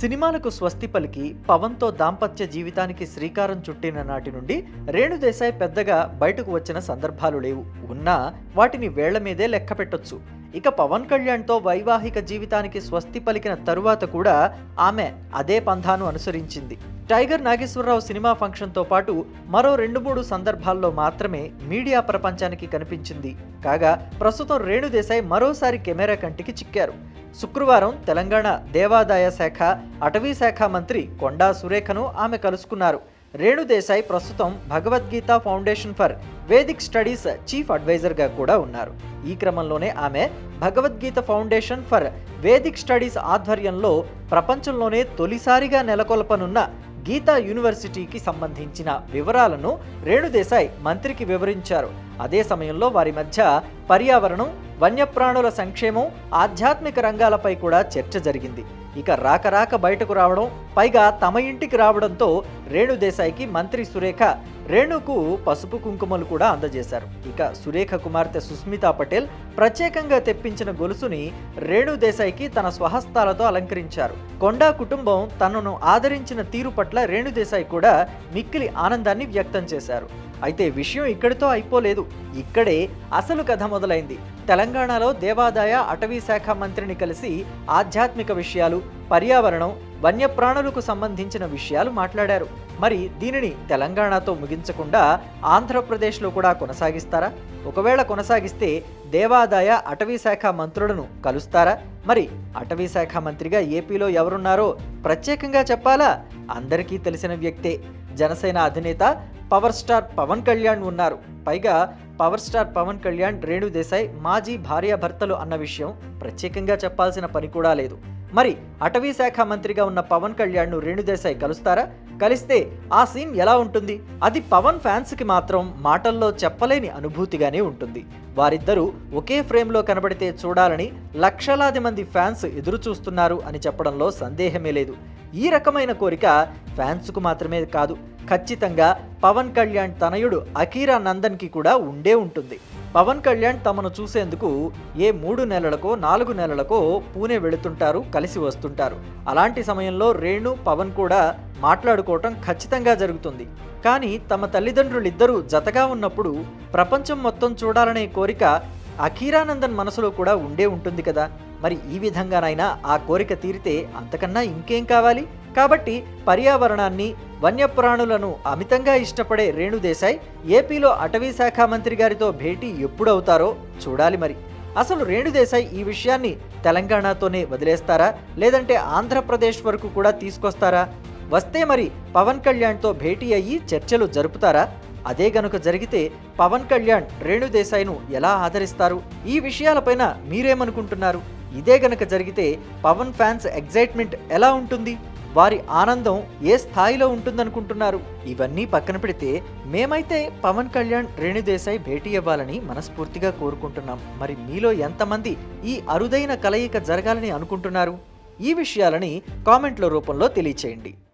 సినిమాలకు స్వస్తి పలికి పవన్తో దాంపత్య జీవితానికి శ్రీకారం చుట్టిన నాటి నుండి రేణుదేశాయ్ పెద్దగా బయటకు వచ్చిన సందర్భాలు లేవు. ఉన్నా వాటిని వేళ్ళ మీదే లెక్క పెట్టొచ్చు. ఇక పవన్ కళ్యాణ్తో వైవాహిక జీవితానికి స్వస్తి పలికిన తరువాత కూడా ఆమె అదే పంథాను అనుసరించింది. టైగర్ నాగేశ్వరరావు సినిమా ఫంక్షన్తో పాటు మరో రెండు మూడు సందర్భాల్లో మాత్రమే మీడియా ప్రపంచానికి కనిపించింది. కాగా ప్రస్తుతం రేణుదేశాయ్ మరోసారి కెమెరా కంటికి చిక్కారు. శుక్రవారం తెలంగాణ దేవాదాయ శాఖ అటవీ శాఖ మంత్రి కొండా సురేఖను ఆమె కలుసుకున్నారు. రేణుదేశాయ్ ప్రస్తుతం Bhagavad Gita foundation for vedic studies chief అడ్వైజర్గా కూడా ఉన్నారు. ఈ క్రమంలోనే ఆమె Bhagavad Gita foundation for vedic studies ఆధ్వర్యంలో ప్రపంచంలోనే తొలిసారిగా నెలకొల్పనున్న గీతా యూనివర్సిటీకి సంబంధించిన వివరాలను రేణుదేశాయ్ మంత్రికి వివరించారు. అదే సమయంలో వారి మధ్య పర్యావరణం వన్యప్రాణుల సంక్షేమం ఆధ్యాత్మిక రంగాలపై కూడా చర్చ జరిగింది. ఇక రాక రాక బయటకు రావడం పైగా తమ ఇంటికి రావడంతో రేణుదేశాయికి మంత్రి సురేఖ రేణుకు పసుపు కుంకుమలు కూడా అందజేశారు. ఇక సురేఖ కుమార్తె సుస్మితా పటేల్ ప్రత్యేకంగా తెప్పించిన గొలుసుని రేణుదేశాయికి తన స్వహస్తాలతో అలంకరించారు. కొండా కుటుంబం తనను ఆదరించిన తీరు పట్ల రేణుదేశాయి కూడా మిక్కిలి ఆనందాన్ని వ్యక్తం చేశారు. అయితే విషయం ఇక్కడితో అయిపోలేదు. ఇక్కడే అసలు కథ మొదలైంది. తెలంగాణలో దేవాదాయ అటవీ శాఖ మంత్రిని కలిసి ఆధ్యాత్మిక విషయాలు పర్యావరణం వన్యప్రాణులకు సంబంధించిన విషయాలు మాట్లాడారు. మరి దీనిని తెలంగాణతో ముగించకుండా ఆంధ్రప్రదేశ్లో కూడా కొనసాగిస్తారా? ఒకవేళ కొనసాగిస్తే దేవాదాయ అటవీ శాఖ మంత్రులను కలుస్తారా? మరి అటవీ శాఖ మంత్రిగా ఏపీలో ఎవరున్నారో ప్రత్యేకంగా చెప్పాలా? అందరికీ తెలిసిన వ్యక్తే. జనసేన అధినేత పవర్ స్టార్ పవన్ కళ్యాణ్ ఉన్నారు. పైగా పవర్ స్టార్ పవన్ కళ్యాణ్ రేణు దేశాయ్ మాజీ భార్యాభర్తలు అన్న విషయం ప్రత్యేకంగా చెప్పాల్సిన పని కూడా లేదు. మరి అటవీ శాఖ మంత్రిగా ఉన్న పవన్ కళ్యాణ్ను రేణుదేశాయ్ కలుస్తారా? కలిస్తే ఆ సీన్ ఎలా ఉంటుంది? అది పవన్ ఫ్యాన్స్కి మాత్రం మాటల్లో చెప్పలేని అనుభూతిగానే ఉంటుంది. వారిద్దరూ ఒకే ఫ్రేమ్లో కనబడితే చూడాలని లక్షలాది మంది ఫ్యాన్స్ ఎదురు చూస్తున్నారు అని చెప్పడంలో సందేహమే లేదు. ఈ రకమైన కోరిక ఫ్యాన్స్కు మాత్రమే కాదు ఖచ్చితంగా పవన్ కళ్యాణ్ తనయుడు అఖీరా నందన్కి కూడా ఉండే ఉంటుంది. పవన్ కళ్యాణ్ తమను చూసేందుకు ఏ మూడు నెలలకో నాలుగు నెలలకో పూణే వెళుతుంటారు కలిసి వస్తుంటారు. అలాంటి సమయంలో రేణు పవన్ కూడా మాట్లాడుకోవటం ఖచ్చితంగా జరుగుతుంది. కానీ తమ తల్లిదండ్రులిద్దరూ జతగా ఉన్నప్పుడు ప్రపంచం మొత్తం చూడాలనే కోరిక అఖీరానందన్ మనసులో కూడా ఉండే ఉంటుంది కదా. మరి ఈ విధంగానైనా ఆ కోరిక తీరితే అంతకన్నా ఇంకేం కావాలి? కాబట్టి పర్యావరణాన్ని వన్యప్రాణులను అమితంగా ఇష్టపడే రేణుదేశాయ్ ఏపీలో అటవీ శాఖ మంత్రి గారితో భేటీ ఎప్పుడవుతారో చూడాలి మరి. అసలు రేణుదేశాయ్ ఈ విషయాన్ని తెలంగాణతోనే వదిలేస్తారా? లేదంటే ఆంధ్రప్రదేశ్ వరకు కూడా తీసుకొస్తారా? వస్తే మరి పవన్ కళ్యాణ్తో భేటీ అయ్యి చర్చలు జరుపుతారా? అదే గనుక జరిగితే పవన్ కళ్యాణ్ రేణుదేశాయ్ను ఎలా ఆదరిస్తారు? ఈ విషయాలపైన మీరేమనుకుంటున్నారు? ఇదే గనక జరిగితే పవన్ ఫ్యాన్స్ ఎగ్జైట్మెంట్ ఎలా ఉంటుంది? వారి ఆనందం ఏ స్థాయిలో ఉంటుందనుకుంటున్నారు? ఇవన్నీ పక్కన పెడితే మేమైతే పవన్ కళ్యాణ్ రేణుదేశాయ్ భేటీ అవ్వాలని మనస్ఫూర్తిగా కోరుకుంటున్నాం. మరి మీలో ఎంతమంది ఈ అరుదైన కలయిక జరగాలని అనుకుంటున్నారు? ఈ విషయాలని కామెంట్ల రూపంలో తెలియచేయండి.